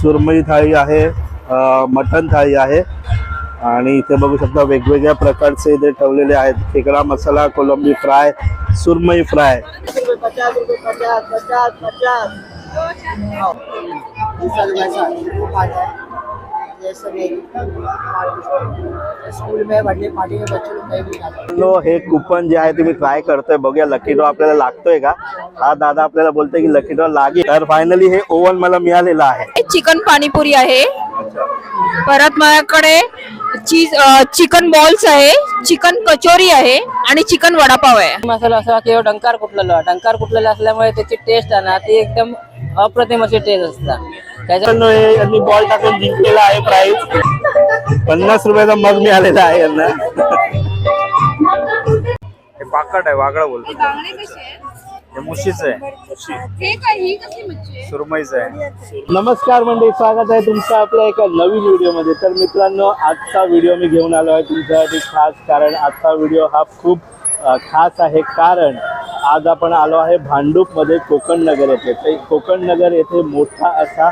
सुरमई थाळी आहे अ, मटण थाळी आहे. आणि इथे बघू शकता वेगवेगळ्या प्रकारचे इथे ठेवलेले आहेत. खेकडा मसाला कोलंबी फ्राय सुरमई फ्राय. पचास नो हे कुपन जे आहे ते मी ट्राय करतोय बघूया लकी ड्रॉ आपल्याला लागतोय का? हा दादा आपल्याला बोलतोय की लकी ड्रॉ लागेल. तर फायनली हे ओव्हन मला मिळालेलं आहे. चिकन पाणीपुरी आहे. परत माझ्याकडे चीज चिकन बॉल्स आहे चिकन कचोरी आहे आणि चिकन वडापाव आहे. मसाला असा किंवा डंकार कुठलेला डंकार कुठलेला असल्यामुळे त्याची टेस्ट आहे ना ती एकदम अप्रतिम अशी टेस्ट असतात हे यांनी बॉल टाकून जिंकलेला आहे प्राईज पन्नास रुपयाचा मग मिळालेला आहे यांना. हे पाकट आहे वागळा बोलतो हे मुशीच आहे? सुरमईच आहे. नमस्कार मंडळी स्वागत आहे तुमचं आपल्या एका नवीन व्हिडिओमध्ये. तर मित्रांनो आजचा व्हिडिओ मी घेऊन आलो आहे तुमच्यासाठी खास कारण आजचा व्हिडिओ हा खूप खास आहे कारण आज आपण आलो आहे भांडूपमध्ये कोकण नगर येथे. तर कोकण नगर येथे मोठा असा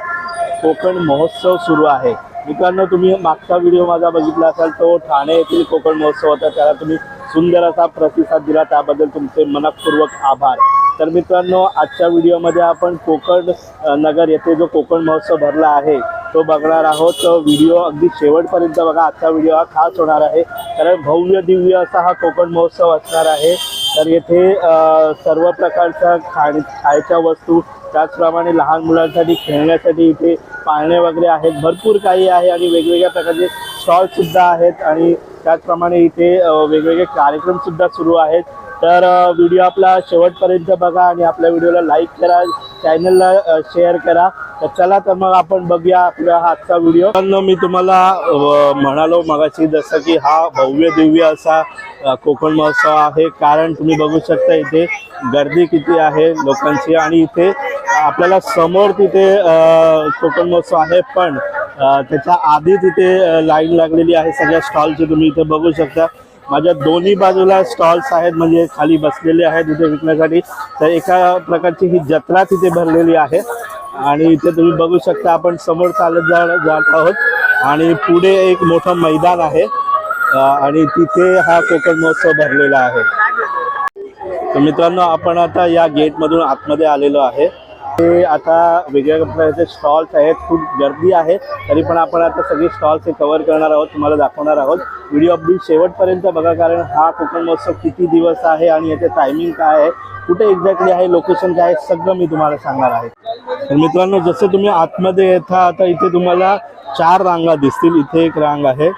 कोकण महोत्सव सुरू आहे. मित्रांनो तुम्ही मागचा व्हिडिओ माझा बघितला असाल तो ठाणे येथील कोकण महोत्सव होता. त्याला तुम्ही सुंदर असा प्रतिसाद दिला. त्याबद्दल तुमचे मनपूर्वक आभार. तर मित्रांनो आजच्या व्हिडिओमध्ये आपण कोकण नगर येथे जो कोकण महोत्सव भरला आहे तो बघणार आहोत. तो व्हिडिओ अगदी शेवटपर्यंत बघा. आजचा व्हिडिओ हा खास होणार आहे. कारण भव्य दिव्य असा हा कोकण महोत्सव असणार आहे. तर येथे सर्व प्रकारच्या खाण खायच्या वस्तू त्याचप्रमाणे लहान मुलांसाठी खेळण्यासाठी इथे पाळणे वगैरे आहेत. भरपूर काही आहे आणि वेगवेगळ्या प्रकारचे स्टॉल सुद्धा आहेत. आणि त्याचप्रमाणे इथे वेगवेगळे कार्यक्रम सुद्धा सुरू आहेत. तर व्हिडिओ आपला शेवटपर्यंत बघा आणि आपल्या व्हिडिओला लाईक करा चॅनलला शेअर करा. तर चला तर मग आपण बघूया आपला हा आजचा व्हिडिओ. पण मी तुम्हाला म्हणालो मगाशी जसं की हा भव्य दिव्य असा कोकण महोत्सव आहे. कारण तुम्ही बघू शकता इथे गर्दी किती आहे लोकांची आणि इथे आपल्याला समोर तिथे कोकण महोत्सव आहे. पण त्याच्या आधी तिथे लाईन लागलेली आहे. सगळ्या स्टॉलची तुम्ही इथे बघू शकता. माझ्या दोन्ही बाजूला स्टॉल्स आहेत म्हणजे खाली बसलेले आहेत इथे विकण्यासाठी. तर एका प्रकारची ही जत्रा तिथे भरलेली आहे. आणि इथे तुम्ही बघू शकता आपण समोर चालत जा जात आहोत. आणि पुढे एक मोठं मैदान आहे. आणि तिथे हा कोकण महोत्सव भरलेला आहे. तर मित्रांनो आपण आता या गेटमधून आतमध्ये आलेलो आहे. हे आता वेगवेगळ्या प्रकारचे स्टॉल्स आहेत खूप गर्दी आहे. तरी पण आपण आता सगळे स्टॉल्स हे कवर करणार आहोत तुम्हाला दाखवणार आहोत. व्हिडिओ अगदी शेवटपर्यंत बघा कारण हा कोकण महोत्सव किती दिवस आहे आणि याचे टायमिंग काय आहे कुठे एक्झॅक्टली आहे लोकेशन काय आहे सगळं मी तुम्हाला सांगणार आहे. तर मित्रांनो जसं तुम्ही आतमध्ये येता आता इथे तुम्हाला चार रांगा दिसतील. इथे एक रांग आहे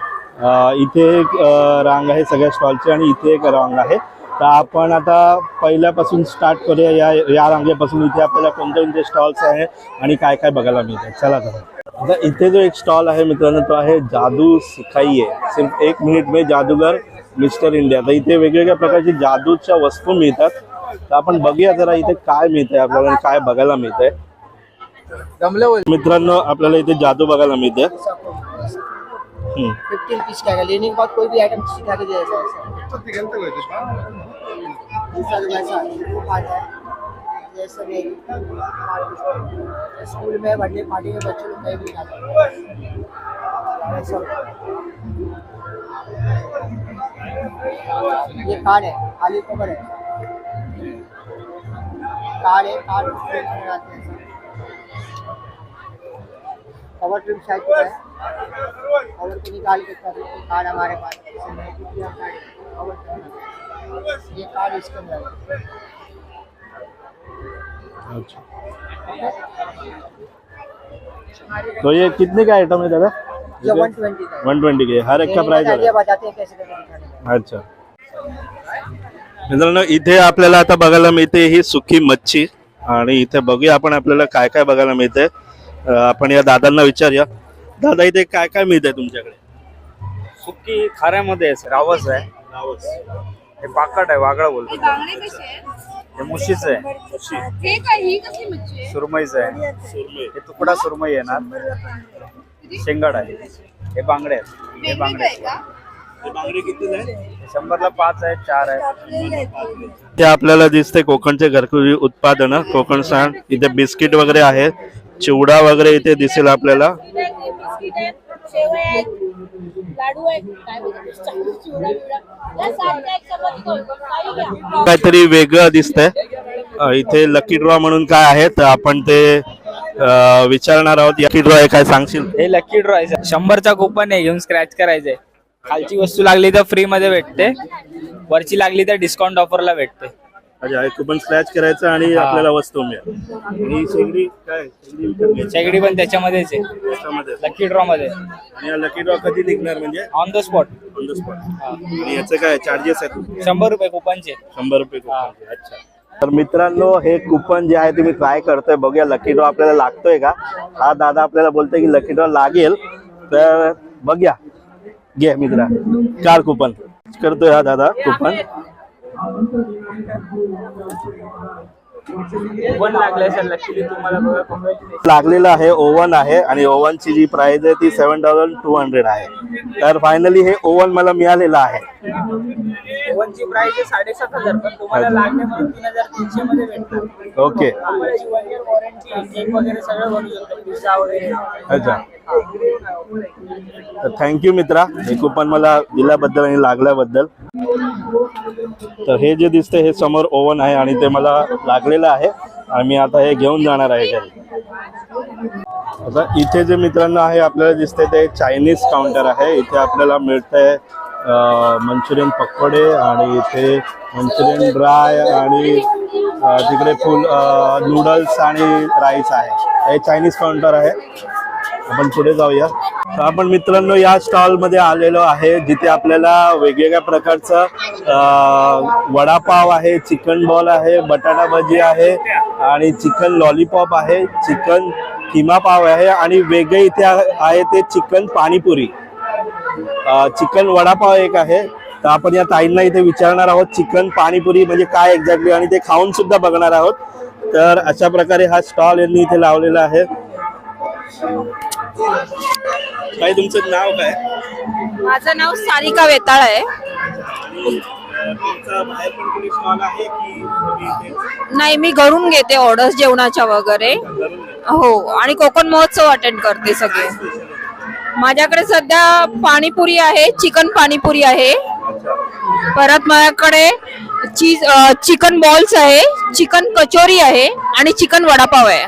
इथे एक रांग आहे सगळ्या स्टॉलची आणि इथे एक रांग आहे. तर आपण आता पहिल्यापासून स्टार्ट करूया या या रांगेपासून. इथे आपल्याला कोणते कोणते स्टॉल्स आहे आणि काय काय बघायला मिळते चला तर. आता इथे जो एक स्टॉल आहे मित्रांनो तो आहे जादू सिखाइये. सिर्फ एक मिनिट में जादूगर मिस्टर इंडिया तर इथे वेगवेगळ्या प्रकारची जादूच्या वस्तू मिळतात. तर आपण बघूया जरा इथे काय मिळतंय आपल्याला आणि काय बघायला मिळतंय. मित्रांनो आपल्याला इथे जादू बघायला मिळते फिफ्टीन पीस का है लेने के बाद कोई भी आइटम सिखा के दिया जाए। जैसे स्कूल में बर्थडे पार्टी में बच्चों लोग कहीं भी जाते ये कार्ड है आलू कवर है। कार्ड है कार्ड बनाते हैं कवर ट्रिम शायद का है। कवर को निकाल के कर कार्ड हमारे पास। ये कार्ड इसके अंदर अच्छा. तो ये कितने का आइटम है दादा? ये वन ट्वेंटी का हर एक का प्राइस है। बताते हैं कैसे अच्छा। मित्रांनो इथे आपल्याला आता बघायला मिळते ही सुकी मच्छी. आणि इथे बघूया आपण आपल्याला काय काय बघायला मिळते. आपण या दादांना विचारूया. दादा इथे काय काय मिळतंय तुमच्याकडे? सुकी खाऱ्यामध्ये आहे रावस आहे. हे पाकट आहे वागळा बोलतो. बांगडे आहेत? हे मुशीच आहे. हे काय ही कसली मच्छी आहे? सुरमईच आहे. हे तुकडा सुरमई येणार. शेंगाड आहे. हे बांगडे आहेत. हे बांगडे आहे का? हे शंभरला पाच आहे चार आहे ते आपल्याला दिसते कोकणचे घरगुती उत्पादन. कोकण सण इथे बिस्किट वगैरे आहेत. चिवडा वगैरे इथे दिसेल आपल्याला. काहीतरी वेगळं दिसतंय. इथे लकी ड्रॉ म्हणून काय आहे तर आपण ते विचारणार आहोत. लकी ड्रॉ आहे काय सांगशील? हे लकी ड्रॉ आहे. शंभरचा कुपन आहे घेऊन स्क्रॅच करायचंय. खालची वस्तू लागली तर फ्री मध्ये भेटते. वरची लागली तर डिस्काउंट ऑफरला भेटते. अच्छा कुपन स्क्रॅच करायचं आणि हा. आपल्याला वस्तू मिळेल. आणि ही शेगडी काय? शेगडी विकत घ्यायची? शेगडी पण त्याच्यामध्येच आहे. लकी ड्रॉ मध्ये. आणि हा लकी ड्रॉ कधी निघणार म्हणजे? On the spot on the spot आणि याचं काय? चार्जेस आहेत? शंभर रुपये कुपनचे शंभर रुपये कुपन अच्छा. तर मित्रांनो हे कुपन जे आहे ते मी ट्राय करतोय. बघूया लकी ड्रॉ आपल्याला लागतोय का? हा दादा आपल्याला बोलतोय की लकी ड्रॉ लागेल. तर बघूया. घे मित्रा. चार कुपन करतोय हा दादा कुपन लागलेलं आहे ओव्हन आहे आणि ओव्हनची जी प्राइस आहे ती सेवन थाउजंड टू हंड्रेड आहे. तर फायनली हे ओव्हन मला मिळालेलं आहे. ओव्हनची प्राइस साडेसात हजार पण तुम्हाला लागले म्हणून तीन हजार तीनशे मध्ये भेटणार. ओके. त्याची वन इयर वॉरंटी केक वगैरे सगळं बनवू शकतो पिझ्झा वगैरे. अच्छा. तर थँक्यू मित्रा. हे कुपन मला दिल्याबद्दल आणि लागल्याबद्दल. तर हे जे दिसतंय हे समोर ओव्हन आहे आणि ते मला लागलेलं आहे. आणि मी आता हे घेऊन जाणार आहे घरी. आता इथे जे मित्रांनो आहे आपल्याला दिसतंय ते चायनीज काउंटर आहे. इथे आपल्याला मिळतंय मंचुरियन पकोडे आणि इथे मंचुरियन ड्राय आणि तिकडे फुल नूडल्स आणि राईस आहे. हे चायनीज काउंटर आहे. आपण पुढे जाऊया. आपण मित्रांनो या स्टॉलमध्ये आलेलो आहे जिथे आपल्याला वेगवेगळ्या प्रकारचं वडापाव आहे चिकन बॉल आहे बटाटा भजी आहे आणि चिकन लॉलीपॉप आहे चिकन किमा पाव आहे आणि वेगळे इथे आहे ते चिकन पाणीपुरी. चिकन वडापाव एक आहे. तर आपण या ताईंना इथे विचारणार आहोत चिकन पाणीपुरी म्हणजे काय एक्झॅक्टली आणि ते खाऊन सुद्धा बघणार आहोत. तर अशा प्रकारे हा स्टॉल यांनी इथे लावलेला आहे. काय तुमचं नाव काय? माझं नाव सारिका वेताळ आहे. नाही मी घरून घेते ऑर्डर्स जेवणाच्या वगैरे. हो आणि कोकण महोत्सव अटेंड करते सगळे. माझ्याकडे सध्या पाणीपुरी आहे चिकन पाणीपुरी आहे. परत माझ्याकडे चीज चिकन बॉल्स आहे चिकन कचोरी आहे आणि चिकन वडापाव आहे.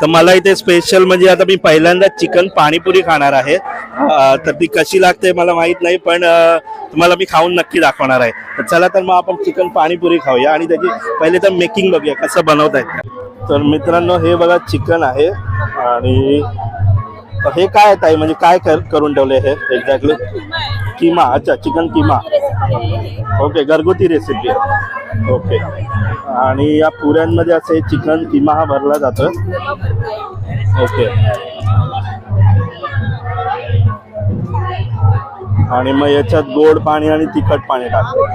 तर मला इथे स्पेशल म्हणजे आता मी पहिल्यांदा चिकन पाणीपुरी खाणार आहे. तर ती कशी लागते मला माहीत नाही पण तुम्हाला मी खाऊन नक्की दाखवणार आहे. तर चला तर मग आपण चिकन पाणीपुरी खाऊया आणि त्याची पहिले तर मेकिंग बघूया कसं बनवत आहेत तर मित्रांनो हे बघा चिकन आहे आणि हे काय ताई? म्हणजे काय कर- करून ठेवले हे? एक्झॅक्टली किमा अच्छा चिकन किमा. ओके घरगुती रेसिपी आहे. ओके आणि या पुऱ्यांमध्ये असं चिकन किमा हा भरला जातो ओके आणि मग याच्यात गोड पाणी आणि तिखट पाणी टाकतो.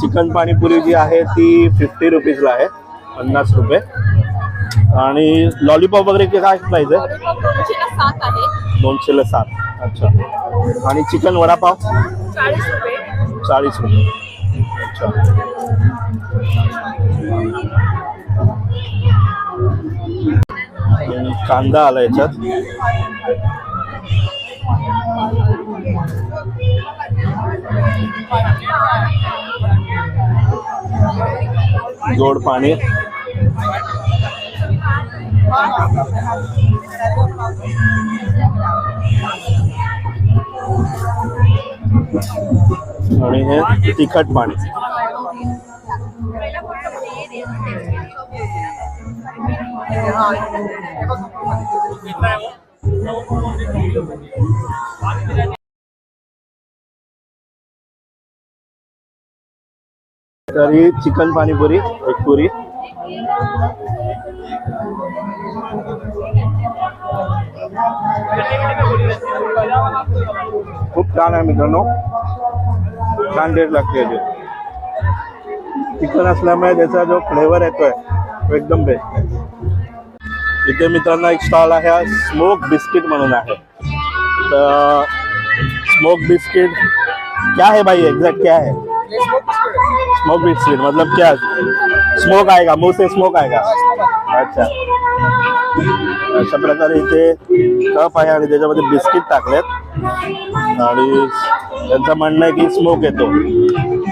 चिकन पाणीपुरी जी आहे ती फिफ्टी रुपीजला आहे पन्नास रुपये. आणि लॉलीपॉप वगैरे काय प्राईज आहे? दोनशेला सात अच्छा. आणि चिकन वडापाव? चाळीस रुपये. अच्छा. कांदा आला याच्यात. गोड पाणी. आणि हे तिखट पाणी. तर ही चिकन पाणीपुरी एक पुरी. खूप छान आहे मित्रांनो. छान टेस्ट लागते याची. चिकन असल्यामुळे त्याचा जो फ्लेवर येतोय तो एकदम बेस्ट इथे मित्रांनो एक स्टॉल आहे हा स्मोक बिस्किट म्हणून आहे. तर स्मोक बिस्किट क्या है भाई एग्जैक्ट क्या है? स्मोक बिस्किट मतलब क्या? स्मोक आएगा मुंह से स्मोक आएगा। अच्छा। अशा प्रकारे इथे कप आहे आणि त्याच्यामध्ये बिस्किट टाकलेत. आणि त्यांचं म्हणणं आहे की स्मोक येतो.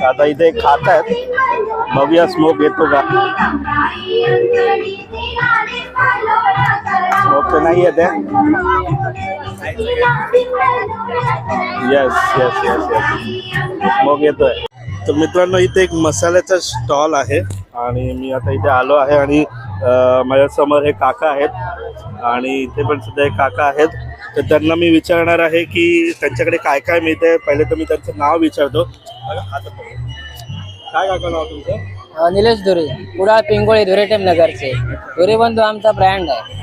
आता इथे खात आहेत बघूया स्मोक येतो का? ओके नाही येते येस येस येस येस मग येतोय. तर मित्रांनो इथे एक मसाल्याचा स्टॉल आहे आणि मी आता इथे आलो आहे आणि माझ्यासमोर हे काका आहेत आणि इथे पण सुद्धा एक काका आहेत. तर त्यांना मी विचारणार आहे की त्यांच्याकडे काय काय मिळते पहिले तर मी त्यांचं नाव विचारतो. काय काका नाव तुमचं? निलेश धुरे. कुडाळ पिंगोळी धुरेटेम नगरचे. धुरे बंधू आमचा ब्रँड आहे.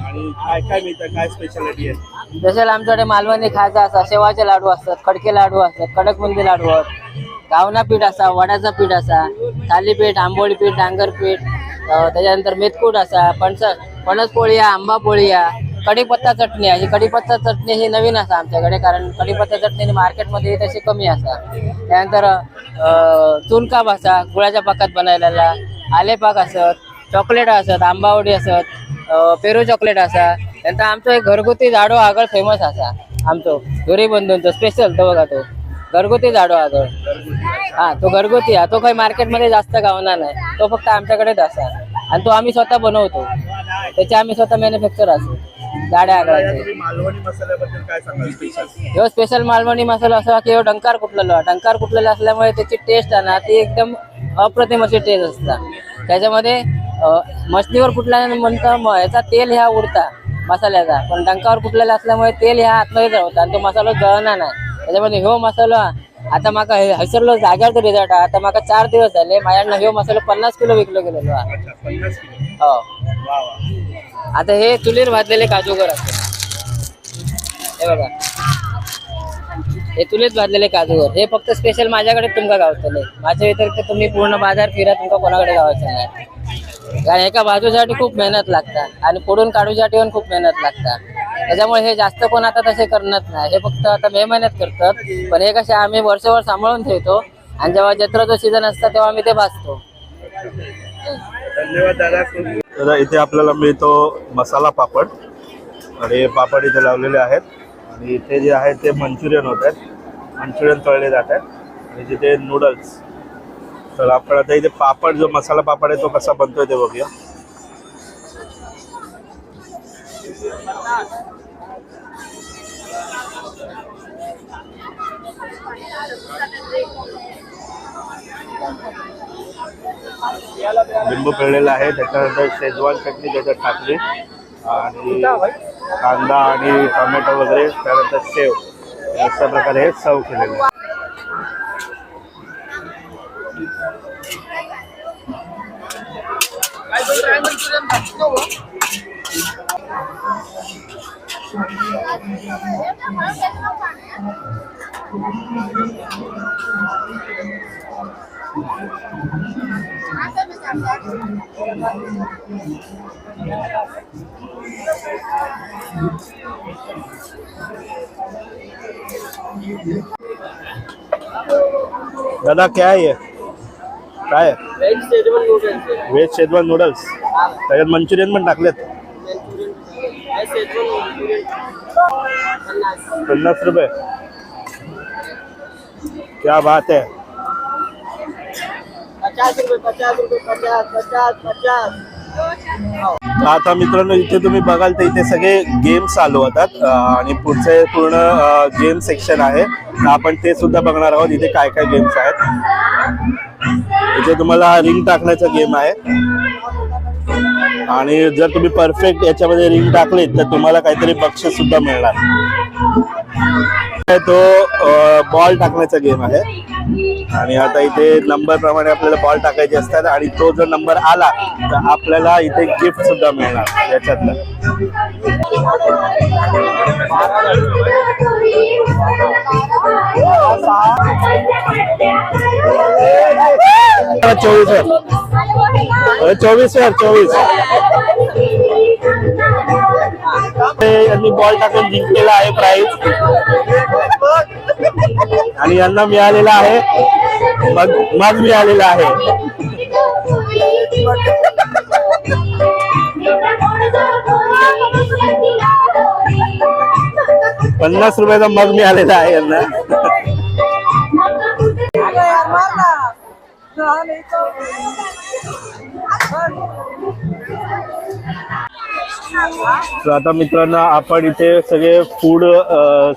आणि काय काय मिळतं? काय स्पेशालिटी आहे? स्पेशल आमच्याकडे मालवणी खायचा असा शेवाचे लाडू असतात खडके लाडू असतात कडकबुंदी लाडू आहेत. गावना पीठ असा वडाचा पीठ असा थालीपीठ आंबोळी पीठ डांगर पीठ अ, त्याच्यानंतर मेथकूट असा फणस फणस पोळी आंबा पोळी कढीपत्ता चटणी आहे. ही कढीपत्ता चटणी ही नवीन असा आमच्याकडे कारण कढीपत्ता चटणी मार्केटमध्ये तशी कमी असा त्यानंतर चुनकाप असा गुळाच्या पाकात बनवलेला आलेपाक असत चॉकलेट असत आंबावडी असत पेरू चॉकलेट असा. त्यानंतर आमचं एक घरगुती झाडो आगळ फेमस असा. आमचो दोरी बंधूंचो स्पेशल तो बघा तो. घरगुती झाडो आगळ. हा तो घरगुती हा. तो काही मार्केटमध्ये जास्त गावणार नाही. तो फक्त आमच्याकडेच असा. आणि तो आम्ही स्वतः बनवतो. त्याचे आम्ही स्वतः मॅन्युफॅक्चर असतो गाड्या मालवणी मसाल्याबद्दल काय सांगाल? स्पेशल ह्यो स्पेशल मालवणी मसाला असा की ह्यो डंकार कुठलेलो हा. डंकार कुठलेला असल्यामुळे त्याची टेस्ट आहे ना ती एकदम अप्रतिम अशी टेस्ट असता. त्याच्यामध्ये अं, मशनीवर कुठल्यानंतर म- याचा तेल ह्या उडता मसाल्याचा. पण डंकावर कुठलेला असल्यामुळे तेल ह्या आतमध्ये राहता आणि तो मसाला जळणार नाही. त्याच्यामध्ये ह्यो मसाला आता माका हे- हयसरलो जाग्यावर रिझल्ट आता माका चार दिवस झाले माझ्याकडनं ह्यो मसाला पन्नास किलो विकलो गेलेलो हा. पन्नास किलो. हो. वा वा. आता हे चुलीर भाजलेले काजूगर असतात हे बघा. हे चुलीत भाजलेले काजूगर हे फक्त स्पेशल माझ्याकडे तुमका गावतले माझ्या व्यतिरिक्त तुम्ही पूर्ण बाजार फिरा तुमका कोणाकडे गावायचं नाही. कारण एका बाजूसाठी खूप मेहनत लागतात आणि फोडून काढूसाठी पण खूप मेहनत लागतात त्याच्यामुळे हे जास्त कोण आता तसे करणार नाही. हे फक्त आता मे महिन्यात करतात. पण हे कसे आम्ही वर्षभर सांभाळून ठेवतो आणि जेव्हा जत्राचा सीझन असतं तेव्हा आम्ही ते भाजतो. धन्यवाद दादा. तर इथे आपल्याला मिळतो मसाला पापड. आणि पापड इथे लावलेले आहेत. आणि इथे जे आहे ते मंचुरियन होत आहेत. मंचुरियन तळले जात आहेत. आणि तिथे नूडल्स. तर आपण आता इथे पापड जो मसाला पापड आहे तो कसा बनतोय ते बघूया. लिंबू पिळलेला आहे त्याच्यानंतर शेजवान चटणी त्याच्यात टाकली. आणि कांदा आणि टोमॅटो वगैरे त्यानंतर सेव अशा प्रकारे हे सर्व केलेलं आहे. दादा क्या है हे? काय आहे? व्हेज शेजवान नूडल्स त्याच्यात मंचुरियन पण टाकलेत. पन्नास रुपये. क्या बात है. पचास रुपये पचास रुपये पचास पचास पचास. आता मित्रांनो इथे तुम्ही बघाल तर इथे सगळे गेम्स चालू होतात. आणि पुढचे पूर्ण गेम सेक्शन आहे. आपण ते सुद्धा बघणार आहोत इथे काय काय गेम्स आहेत. इथे तुम्हाला रिंग टाकण्याचा गेम आहे. आणि जर तुम्ही परफेक्ट याच्यामध्ये रिंग टाकले तर तुम्हाला काहीतरी बक्षीस सुद्धा मिळणार. तो बॉल टाकण्याचा गेम आहे. आणि आता इथे नंबर प्रमाणे आपल्याला बॉल टाकायचे असतात आणि तो जर नंबर आला तर आपल्याला इथे गिफ्ट सुद्धा मिळणार याच्यातलं. चोवीस वर. चोवीस वर चोवीस. यांनी बॉल टाकून जिंकलेला आहे प्राईज आणि यांना मिळालेला आहे. मग मग मिळालेला आहे. पन्नास रुपयाचा मग मिळालेला आहे यांना. तर आता मित्रांनो आपण इथे सगळे फूड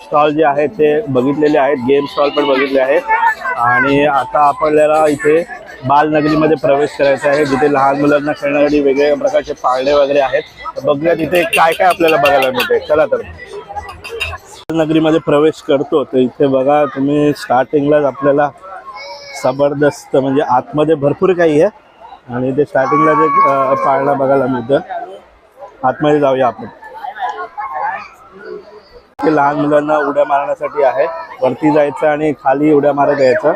स्टॉल जे आहेत ते बघितलेले आहेत. गेम स्टॉल पण बघितले आहेत. आणि आता आपल्याला इथे बालनगरीमध्ये प्रवेश करायचा आहे. जिथे लहान मुलांना खेळण्यासाठी वेगवेगळ्या प्रकारचे पाळणे वगैरे आहेत. बघूया तिथे काय काय आपल्याला बघायला मिळते चला तर. नगरीमध्ये प्रवेश करतो. तर इथे बघा तुम्ही स्टार्टिंगलाच आपल्याला जबरदस्त म्हणजे आतमध्ये भरपूर काही आहे. आणि ते स्टार्टिंगला जे पाळणा बघायला मिळतं. आतमध्ये जाऊया आपण. ते लहान मुलांना उड्या मारण्यासाठी आहे. वरती जायचं आणि खाली उड्या मारत यायचं.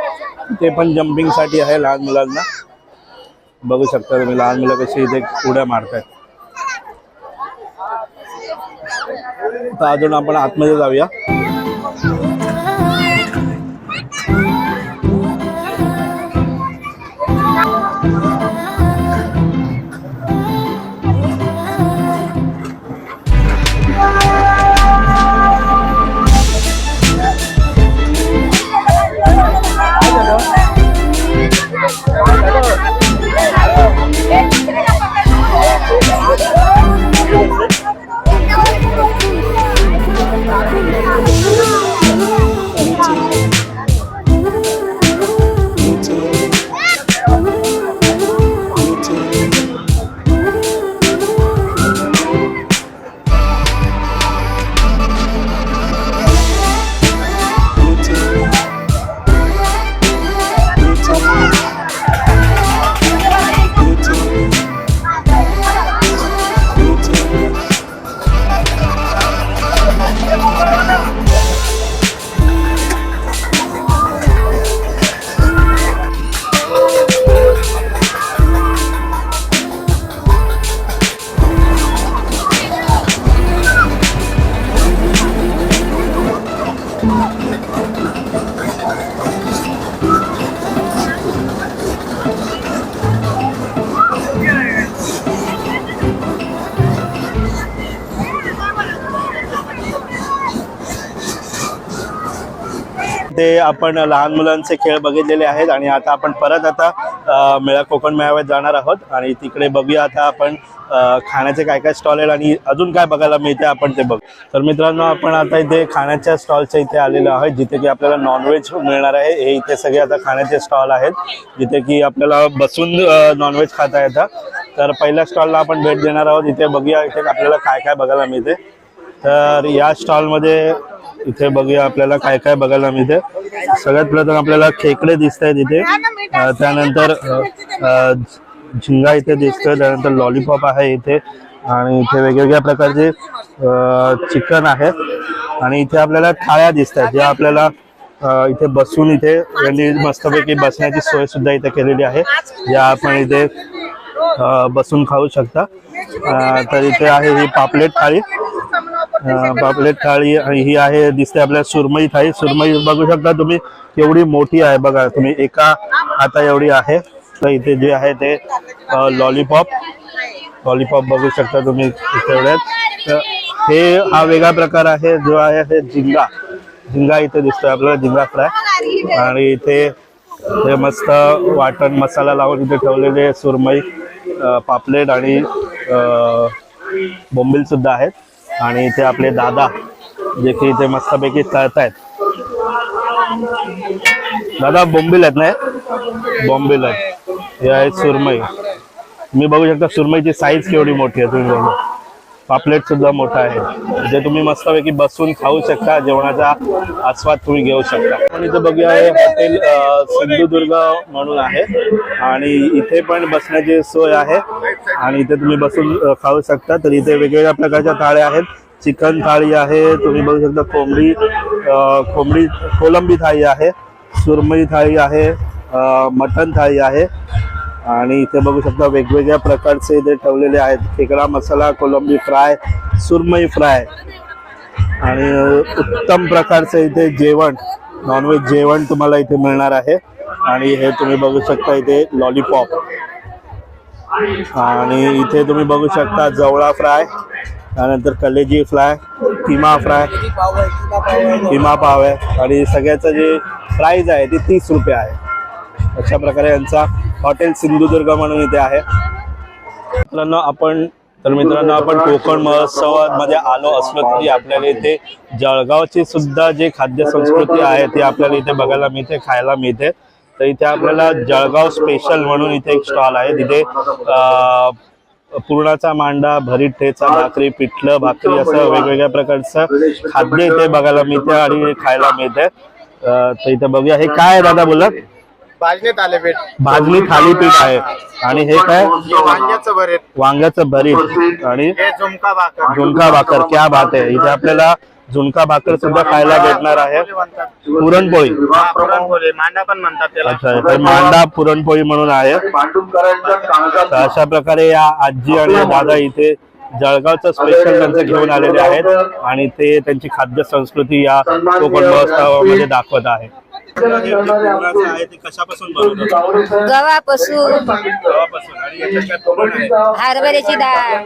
ते पण जम्पिंगसाठी आहे लहान मुलांना. बघू शकता तुम्ही लहान मुलं कशी इथे उड्या मारतायत. तर अजून आपण आतमध्ये जाऊया. ते आपण लहान मुलांचे खेळ बघितलेले आहेत आणि आता आपण परत आता मेळा कोकण मेळाव्यात जाणार आहोत आणि तिकडे बघूया आता आपण खाण्याचे काय काय स्टॉल आहेत आणि अजून काय बघायला मिळते आपण ते बघ. तर मित्रांनो आपण आता इथे खाण्याच्या स्टॉलच्या इथे आलेलो आहोत जिथे की आपल्याला नॉनव्हेज मिळणार आहे. हे इथे सगळे आता खाण्याचे स्टॉल आहेत जिथे की आपल्याला बसून नॉनव्हेज खाता येतं. तर पहिल्या स्टॉलला आपण भेट देणार आहोत. इथे बघूया इथे आपल्याला काय काय बघायला मिळते. तर या स्टॉलमध्ये इथे बघूया आपल्याला काय काय बघायला मिळते. सगळ्यात प्रथम आपल्याला खेकडे दिसत आहेत इथे त्यानंतर झिंगा इथे दिसतोय. त्यानंतर लॉलीपॉप आहे इथे. आणि इथे वेगवेगळ्या प्रकारचे चिकन आहे. आणि इथे आपल्याला थाळ्या दिसत आहेत ज्या आपल्याला इथे बसून इथे यांनी मस्तपैकी बसण्याची सोय सुद्धा इथे केलेली आहे. ज्या आपण इथे बसून खाऊ शकता. तर इथे आहे ही पापलेट थाळी. पापलेट थाळी आणि ही आहे दिसते आपल्याला सुरमई थाळी. सुरमई बघू शकता तुम्ही केवढी मोठी आहे बघा. तुम्ही एका हाता एवढी आहे. तर इथे जे आहे ते लॉलीपॉप लॉलीपॉप बघू शकता तुम्ही तर हे हा वेगळा प्रकार आहे जो आहे ते झिंगा. झिंगा इथे दिसतोय आपल्याला झिंगा फ्राय. आणि इथे हे मस्त वाटण मसाला लावून इथे ठेवलेले सुरमई पापलेट आणि बोंबील सुद्धा आहेत. आणि इथे आपले दादा जे की इथे मस्तपैकी तळतायत. दादा बोंबील आहेत ना बॉम्बिल आहेत. हे आहेत सुरमई. मी बघू शकता सुरमईची साईज केवढी मोठी आहे तुम्ही बघू. पापलेट सुद्धा मोठा आहे. जे तुम्ही मस्तपैकी बसून खाऊ शकता जेवणाचा आस्वाद तुम्ही घेऊ शकता. आपण इथं बघूया हे हॉटेल सिंधुदुर्ग म्हणून आहे. आणि इथे पण बसण्याची सोय आहे. आणि इथे तुम्ही बसून खाऊ शकता. तर इथे वेगवेगळ्या प्रकारच्या थाळ्या आहेत. चिकन थाळी आहे तुम्ही बघू शकता कोंबडी कोंबडी कोलंबी थाळी आहे सुरमई थाळी आहे मटन थाळी आहे. आणि इथे बघू शकता वेगवेगळ्या प्रकारचे इथे ठेवलेले आहेत. खेकडा मसाला कोलंबी फ्राय सुरमई फ्राय. आणि उत्तम प्रकारचं इथे जेवण नॉनव्हेज जेवण तुम्हाला इथे मिळणार आहे. आणि हे तुम्ही बघू शकता इथे लॉलीपॉप आणि इथे तुम्ही बघू शकता जवळा फ्राय त्यानंतर कलेजी फ्राय किमा फ्राय किमा पाव आहे. आणि सगळ्याचं जे प्राईज आहे ती तीस रुपये आहे. अशा प्रकारे यांचा हॉटेल सिंधुदुर्ग म्हणून इथे आहे. मित्रांनो आपण तर मित्रांनो आपण कोकण महोत्सवामध्ये आलो असलो तरी आपल्याला इथे जळगावची सुद्धा जे खाद्य संस्कृती आहे ती आपल्याला इथे बघायला मिळते खायला मिळते. तर इथे आपल्याला जळगाव स्पेशल म्हणून इथे एक स्टॉल आहे. तिथे पुरणाचा मांडा भरीत ठेचा भाकरी पिठलं भाकरी असं वेगवेगळ्या प्रकारचं खाद्य इथे बघायला मिळते आणि खायला मिळते. तर इथे बघूया. हे काय दादा बोलत भाजणे थालीपीठ भाजणी थालीपीठ आहे. आणि हे काय? वांग्याचं भरीत वांग्याचं भरीत आणि हे झुमका भाकर. झुणका भाकर क्या बात आहे. इथे आपल्याला झुणका भाकर सुद्धा खायला भेटणार आहे. पुरणपोळी पुरणपोळी. मांडा पण म्हणतात अच्छा मांडा पुरणपोळी म्हणून आहे. अशा प्रकारे या आजी आणि दादा इथे जळगावचं स्पेशल त्यांचं घेऊन आलेले आहेत. आणि ते त्यांची खाद्य संस्कृती या कोकण महोत्सवामध्ये दाखवत आहे. गव्हापासून. हरभऱ्याची डाळ.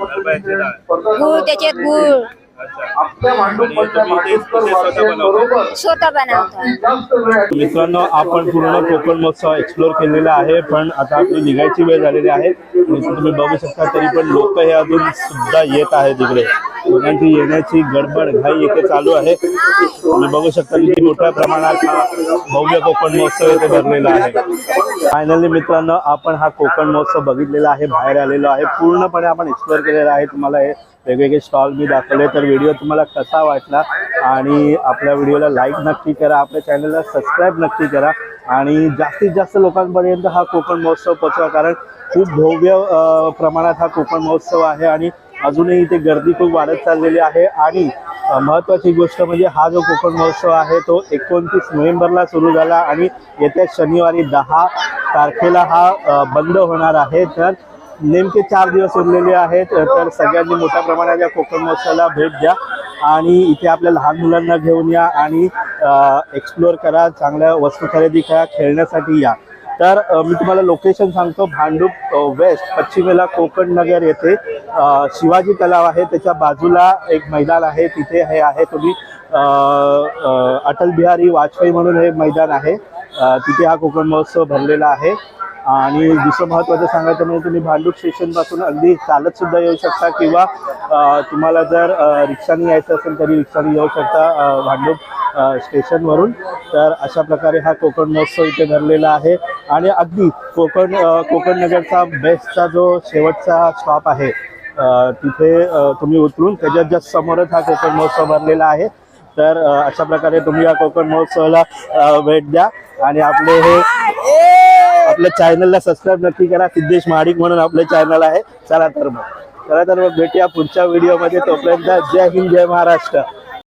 गुळ त्याच्यात गुळ. मित्रांनो आपण पूर्ण कोकण महोत्सव एक्सप्लोर केलेला आहे पण आता आपली निघायची वेळ झालेली आहे. तुम्ही बघू शकता तरी पण लोक हे अजून सुद्धा येत आहेत इकडे लोकांची येण्याची गडबड घाई इथे चालू आहे. तुम्ही बघू शकता किती मोठ्या प्रमाणात हा भव्य कोकण महोत्सव इथे भरलेला आहे. फायनली मित्रांनो आपण हा कोकण महोत्सव बघितलेला आहे बाहेर आलेलो आहे. पूर्णपणे आपण एक्सप्लोर केलेला आहे. तुम्हाला हे वेगवेगळे स्टॉल मी दाखवले. तर व्हिडिओ तुम्हाला कसा वाटला? आणि आपल्या व्हिडिओला लाईक नक्की करा. आपल्या चॅनलला सबस्क्राईब नक्की करा. आणि जास्तीत जास्त लोकांपर्यंत हा कोकण महोत्सव पोचवा कारण खूप भव्य प्रमाणात हा कोकण महोत्सव आहे आणि अजूनही इथे गर्दी खूप वाढत चाललेली आहे. आणि महत्त्वाची गोष्ट म्हणजे हा जो कोकण महोत्सव आहे तो एकोणतीस नोव्हेंबरला सुरू झाला आणि येत्या शनिवारी दहा तारखेला हा बंद होणार आहे. तर नेमके चार दिवस उरलेले आहेत तर सगळ्यांनी मोठ्या प्रमाणात या कोकण महोत्सवाला भेट द्या. आणि इथे आपल्या लहान मुलांना घेऊन या आणि एक्सप्लोअर करा चांगल्या वस्तू खरेदी करा खेळण्यासाठी या. तर मी तुम्हाला लोकेशन सांगतो भांडूप वेस्ट पश्चिमेला कोकण नगर येथे शिवाजी तलाव आहे. त्याच्या बाजूला एक मैदान आहे तिथे हे आहे तुम्ही अटल बिहारी वाजपेयी म्हणून हे मैदान आहे. तिथे हा कोकण महोत्सव भरलेला आहे. आणि दुसरं महत्त्वाचं सांगायचं म्हणजे तुम्ही भांडूप स्टेशनपासून अगदी चालत सुद्धा येऊ शकता किंवा तुम्हाला जर रिक्षाने यायचं असेल तरी रिक्षाने येऊ शकता भांडूप स्टेशनवरून. तर अशा प्रकारे हा कोकण महोत्सव इथे भरलेला आहे. आणि अगदी कोकण कोकण नगरचा बेस्टचा जो शेवटचा स्टॉप आहे तिथे तुम्ही उतरून त्याच्यात जस्ट समोरच हा कोकण महोत्सव भरलेला आहे तर अशा प्रकारे तुम्ही या कोकण महोत्सवाला भेट द्या. आणि आपले हे आपल्या चॅनलला सबस्क्राईब नक्की करा. सिद्धेश महाडिक म्हणून आपलं चॅनल आहे. चला तर मग. चला तर मग भेटूया पुढच्या व्हिडिओमध्ये तोपर्यंत जय हिंद जय महाराष्ट्र.